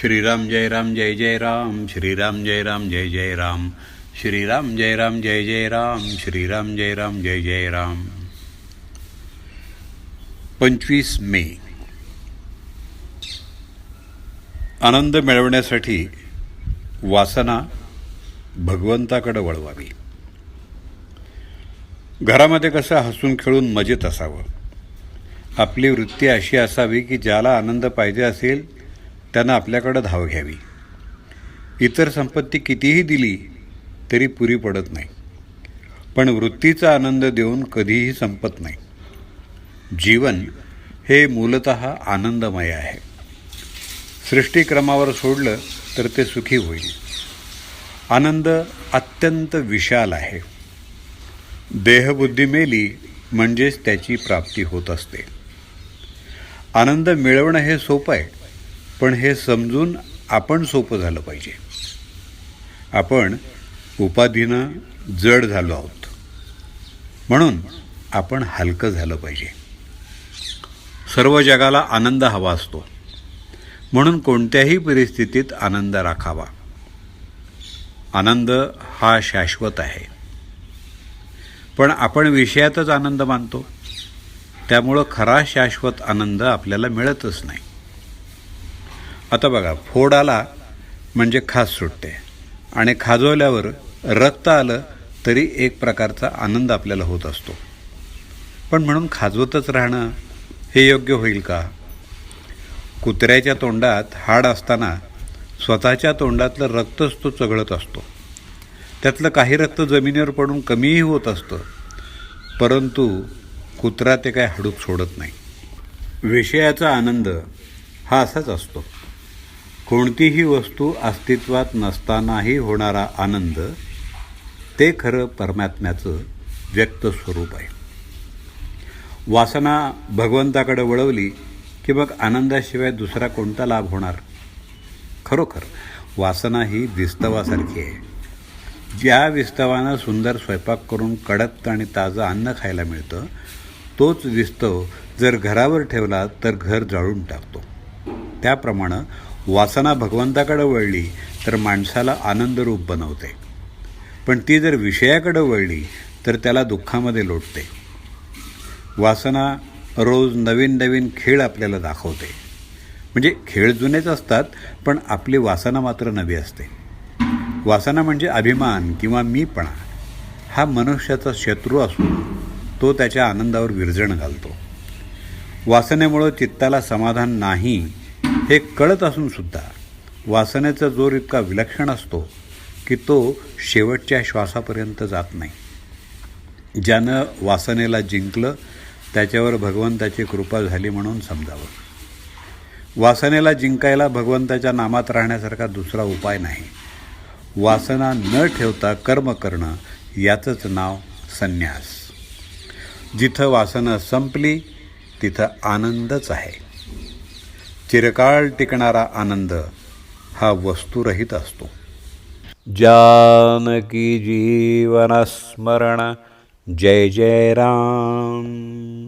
श्रीराम जय राम जय जय राम श्रीराम जय राम जय जय राम श्रीराम जय राम जय जय राम श्रीराम जय राम जय जय राम। पंचवीस मे। आनंद मिळवण्यासाठी वासना भगवंताकडे वळवावी. घरामध्ये कसं हसून खेळून मजेत असावं? आपली वृत्ती अशी असावी की ज्याला आनंद पाहिजे असेल त्यानं आपल्याकडं धाव घ्यावी. इतर संपत्ती कितीही दिली तरी पुरी पडत नाही. पण वृत्तीचा आनंद देऊन कधीही संपत नाही. जीवन हे मूलत आनंदमय आहे. सृष्टीक्रमावर सोडलं तर ते सुखी होईल. आनंद अत्यंत विशाल आहे. देहबुद्धी मेली म्हणजेच त्याची प्राप्ती होत असते. आनंद मिळवणं हे सोपं आहे पण हे समजून आपण सोपं झालं पाहिजे. आपण उपाधीनं जड झालो आहोत. म्हणून आपण हलकं झालं पाहिजे. सर्व जगाला आनंद हवा असतो. म्हणून कोणत्याही परिस्थितीत आनंद राखावा. आनंद हा शाश्वत आहे. पण आपण विषयातच आनंद मानतो. त्यामुळं खरा शाश्वत आनंद आपल्याला मिळतच नाही. आता बघा फोड आला म्हणजे खास सुटते. आणि खाजवल्यावर रक्त आलं तरी एक प्रकारचा आनंद आपल्याला होत असतो. पण म्हणून खाजवतच राहणं हे योग्य होईल का? कुत्र्याच्या तोंडात हाड असताना स्वतःच्या तोंडातलं रक्तच तो चघळत असतो. त्यातलं काही रक्त जमिनीवर पडून कमीही होत असतं. परंतु कुत्रा ते काय हडूक सोडत नाही. विषयाचा आनंद हा असाच असतो. कोणतीही वस्तू अस्तित्वात नसतानाही होणारा आनंद ते खरं परमात्म्याचं व्यक्त स्वरूप आहे. वासना भगवंताकडे वळवली की मग आनंदाशिवाय दुसरा कोणता लाभ होणार? खरोखर वासना ही विस्तवासारखी आहे. ज्या विस्तवानं सुंदर स्वयंपाक करून कडक आणि ताजं अन्न खायला मिळतं तोच विस्तव जर घरावर ठेवला तर घर जाळून टाकतो. त्याप्रमाणे वासना भगवंताकडे वळली तर माणसाला आनंदरूप बनवते. पण ती जर विषयाकडे वळली तर त्याला दुःखामध्ये लोटते. वासना रोज नवीन नवीन खेळ आपल्याला दाखवते. म्हणजे खेळ जुनेच असतात पण आपली वासना मात्र नवी असते. वासना म्हणजे अभिमान किंवा मीपणा. हा मनुष्याचा शत्रू असून तो त्याच्या आनंदावर विरजण घालतो. वासनेमुळं चित्ताला समाधान नाही हे कळत असून सुद्धा वासनेचा जोर इतका विलक्षण असतो की तो शेवटच्या श्वासापर्यंत जात नाही. ज्यानं वासनेला जिंकलं त्याच्यावर भगवंताची कृपा झाली म्हणून समजावं. वासनेला जिंकायला भगवंताच्या नामात राहण्यासारखा दुसरा उपाय नाही. वासना न ठेवता कर्म करणं याचंच नाव संन्यास. जिथं वासना संपली तिथं आनंदच आहे. चिरकाळ टिकणारा आनंद हा वस्तुरहित असतो. जानकी जीवनस्मरण जय जय राम.